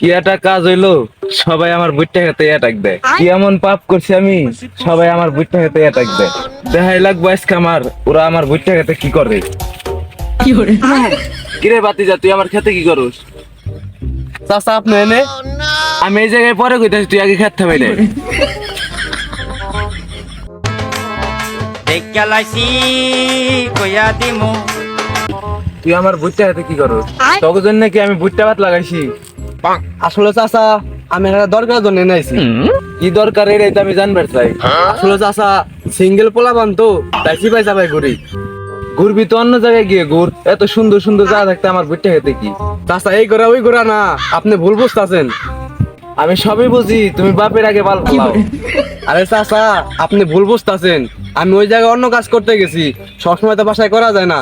কি একটা কাজ হইল? সবাই আমার বুটটা খেতে অ্যাটাক দেয়। কি এমন পাপ করছি আমি? সবাই আমার বুটটা খেতে অ্যাটাক দেয়। দেখাই লাগবো আজকে আমার ওরা আমার বুটটা খেতে কি করে? কিরে? বাতি যা তুই আমার খেতে কি করস? চাষা আপনি এনে আমি এই জায়গায় পরে কইতাছি তুই আগে খেতে হবে না। দেখালাইছি কইয়া দিমু। তুই আমার বুটটা খেতে কি করস? তোর জন্য কি আমি বুটটা ভাত লাগাইছি? আসলে চাচা আমি একটা দরকার জন্য নাইছি কি দরকার তো আমি জানবার চাই। আসলে চাচা সিঙ্গেল পোলাবান তো তাই সিপাই চাপাই করি। ঘুরবি তো অন্য জায়গায় গিয়ে ঘুর এত সুন্দর সুন্দর জায়গা থাকতে আমার বুটটা খেতে কি চাচা এই করে ওই করে না আপনি ভুল বুঝতেছেন। আমি সবই বুঝি তুমি বাপের আগে বাল ফলাও আরে চাচা আপনি ভুল বুঝতেছেন। আমি ওই জায়গায় অন্য কাজ করতে গেছি সবসময় তো বাসায় করা যায় না।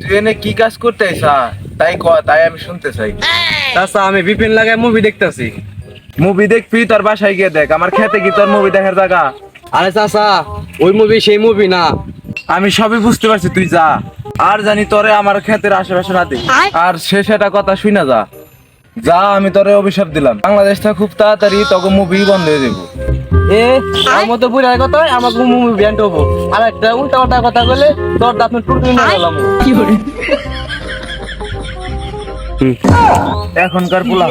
তুই এনে কি কাজ করতে আইসা? তাই ক তাই আমি শুনতে চাই। চাচা আমি বিপিন লাগায় মুভি দেখতেছি। মুভি দেখবি তোর বাসায় গিয়ে দেখ। আমার খেতে কি তোর মুভি দেখার জায়গা। আরে চাচা ওই মুভি সেই মুভি না। আমি সবই বুঝতে পারছি তুই যা। আর জানি তোরে আমার ক্ষেতের আশেপাশে না দেখ। আর শেষ একটা কথা শুই না যা। যা আমি তোরে অভিশাপ দিলাম। বাংলাদেশটা খুব তাড়াতাড়ি তখন মুভি বন্ধ হয়ে যাব এ আমার মতো বুড়ার কথা আমাকে মুভি ব্যান্ড হব। আর একটা উল্টা পাল্টা কথা বলে তোর দাঁত টুটুনি মেরে গেলাম। এখনকার পোলা